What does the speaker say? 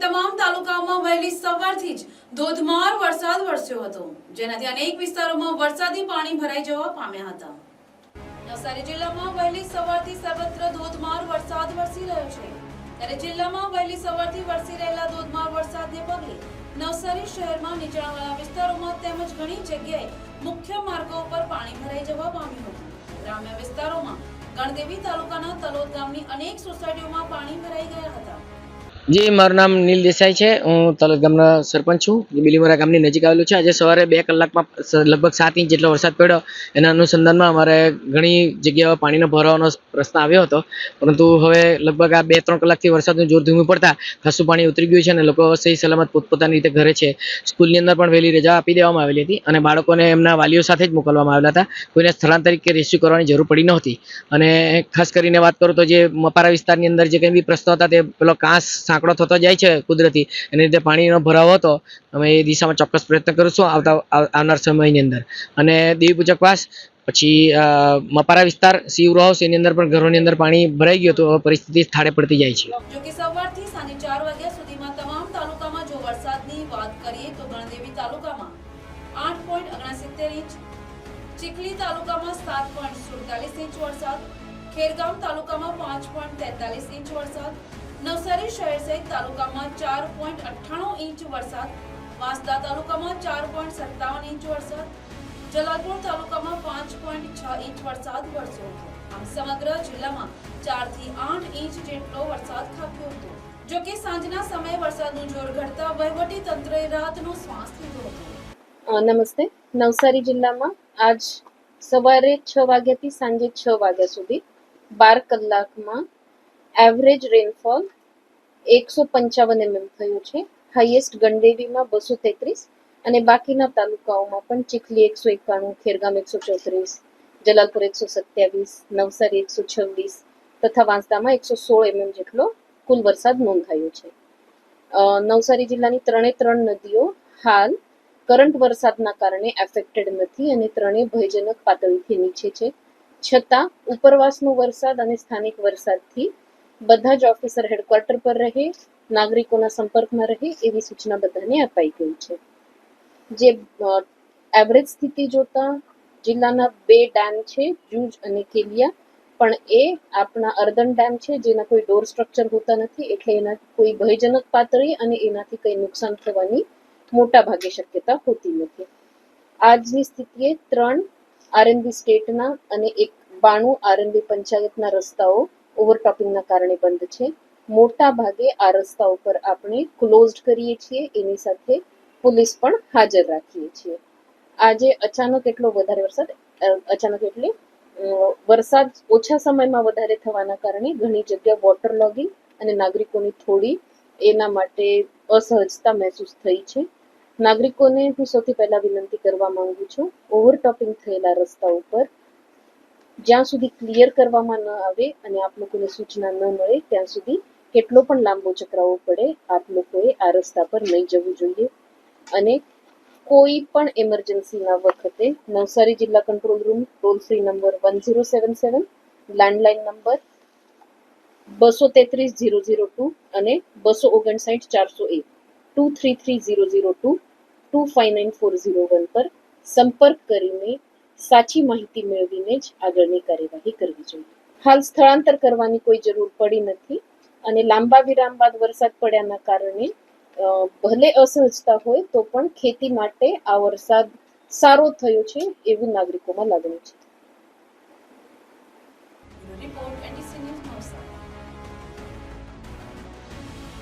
તમામ તાલુકાઓમાં વરસાદ વરસ્યો હતો, જેનાથી અનેક વિસ્તારોમાં વરસાદી પાણી ભરાઈ જવા પામ્યા હતા. નવસારી જિલ્લામાં વહેલી સવારથી સર્વત્ર ધોધમાર વરસાદ વરસી રહ્યો છે. વરસી રહેલા ધોધમાર વરસાદને પગલે નવસારી શહેરમાં નીચાણવાળા વિસ્તારોમાં તેમજ ઘણી જગ્યાએ મુખ્ય માર્ગો ઉપર પાણી ભરાઈ જવા પામ્યું હતું. ગ્રામ્ય વિસ્તારોમાં ગણદેવી તાલુકાના તલોદ ગામની અનેક સોસાયટીઓમાં પાણી ભરાઈ ગયા હતા. જી, મારું નામ નીલ દેસાઈ છે. હું તલત ગામના સરપંચ છું. જે બિલીમોરા ગામની નજીક આવેલું છે. આજે સવારે બે કલાકમાં લગભગ સાત ઇંચ જેટલો વરસાદ પડ્યો. એના અનુસંધાનમાં અમારે ઘણી જગ્યાઓ પાણીનો ભરાવાનો પ્રશ્ન આવ્યો હતો. પરંતુ હવે લગભગ આ બે ત્રણ કલાકથી વરસાદનું જોર ધીમું પડતા ખાસું પાણી ઉતરી ગયું છે અને લોકો સહી સલામત પોતપોતાની રીતે ઘરે છે. સ્કૂલની અંદર પણ વહેલી રજા આપી દેવામાં આવેલી હતી અને બાળકોને એમના વાલીઓ સાથે જ મોકલવામાં આવેલા હતા. કોઈને સ્થળાંતરિત કે રેસ્ક્યુ કરવાની જરૂર પડી નહોતી. અને ખાસ કરીને વાત કરું તો જે મપારા વિસ્તારની અંદર જે કંઈ બી પ્રશ્નો હતા તે પેલો કાંસ સાંકડો થતો જાય છે કુદરતી. એની લીધે પાણીનો ભરાવો હતો, અમે એ દિશામાં ચોક્કસ પ્રયત્ન કરીશું આવતા આવનાર સમયની અંદર. અને દેવી પૂજકવાસ પછી મપારા વિસ્તાર સીવરો હાઉસ એની અંદર પણ ઘરોની અંદર પાણી ભરાઈ ગયું હતું પરિસ્થિતિ થાળે પડતી જાય છે. ખેરગામ તાલુકામાં પાંચ પોઈન્ટ તેતાલીસ ઇંચ વરસાદ નવસારી શહેર સહિત તાલુકામાં ચાર પોઈન્ટ અઠ્ઠાણું ઇંચ વરસાદ, વાંસદા તાલુકામાં ચાર પોઈન્ટ સત્તાવન ઇંચ વરસાદ, જલાલપુર તાલુકામાં પાંચ પોઈન્ટ છ ઇંચ વરસાદ વરસ્યો હતો. આમ સમગ્ર જિલ્લામાં ચારથી આઠ ઇંચ જેટલો વરસાદ ખાબક્યો હતો. જો કે સાંજના સમયે વરસાદનું જોર ઘટતા વહીવટી તંત્રએ રાતનો શ્વાસ લીધો હતો. નમસ્તે. નવસારી જિલ્લામાં આજ સવારે છ વાગ્યાથી સાંજે છ વાગ્યા સુધી બાર કલાકમાં એવરેજ રેનફોલ એકસો પંચાવન એમએમ થયું છે. હાઈએસ્ટ ગંડેરીમાં બસો તેત્રીસ અને બાકીના તાલુકાઓમાં પણ ચીખલી એકસો એકાણું, ખેરગામ એકસો ચોત્રીસ, જલાલપુર એકસો સત્યાવીસ, નવસારી એકસો છવ્વીસ તથા વાંસદામાં એકસો સોળ એમએમ જેટલો કુલ વરસાદ નોંધાયો છે. નવસારી જિલ્લાની ત્રણે ત્રણ નદીઓ હાલ કરંટ વરસાદના કારણે એફેક્ટેડ નથી અને ત્રણેય ભયજનક પાતળીથી નીચે છે. છતાં ઉપરવાસનો વરસાદ અને સ્થાનિક વરસાદથી બધા જ ઓફિસર હેડક્વાર્ટર પર રહે, નાગરિકોના સંપર્કમાં રહે, એવી સૂચના બધાને અપાઈ ગઈ છે. જે એવરેજ સ્થિતિ જોતા જિલ્લાના બે ડેમ છે, જૂજ અને કેલિયા. પણ એ આપણા અર્ધન ડેમ છે, જેના કોઈ ડોર સ્ટ્રક્ચર હોતા નથી, એટલે એના કોઈ ભયજનક પાતળી અને એનાથી કંઈ નુકસાન થવાની મોટા ભાગે શક્યતા હોતી નથી. આજની સ્થિતિએ ત્રણ આરએનબી સ્ટેટના અને એક બાણું આરએનબી પંચાયતના રસ્તાઓ ઓવરટોપિંગના કારણે બંધ છે. મોટા ભાગે આ રસ્તા ઉપર આપણે ક્લોઝડ કરીએ છીએ, એની સાથે પોલીસ પણ હાજર રાખીએ છીએ. આજે અચાનક એટલો વધારે વરસાદ અચાનક એટલે વરસાદ ઓછા સમયમાં વધારે થવાના કારણે ઘણી જગ્યા વોટર લોગિંગ અને નાગરિકોની થોડી એના માટે અસહજતા મહેસૂસ થઈ છે. નાગરિકોને હું સૌથી પહેલા વિનંતી કરવા માંગુ છું, ઓવરટોપિંગ થયેલા રસ્તા ઉપર જ્યાં સુધી ક્લિયર કરવામાં ન આવે અને આપ લોકોને સૂચના ન મળે, ત્યાં સુધી કેટલો પણ લાંબો ચક્રાવો પડે, આપ લોકોએ આ રસ્તા પર નહીં જવું જોઈએ. અને કોઈ પણ એમરજન્સીના વખતે નવસારી જિલ્લા control room toll free number one zero seven seven landline number બસો તેત્રીસ ઝીરો ઝીરો ટુ અને બસો ઓગણસાઠ ચારસો એક two three three zero zero two two five nine four zero one પર સંપર્ક કરીને સાચી માહિતી મેળવીને જ આગળની કાર્યવાહી કરવી જોઈએ. હાલ સ્થળાંતર કરવાની કોઈ જરૂર પડી નથી અને લાંબા વિરામ બાદ વરસાદ પડ્યાના કારણે ભલે અસહજતા હોય તો પણ ખેતી માટે આ વરસાદ સારો થયો છે એવું નાગરિકોમાં લાગણી છે.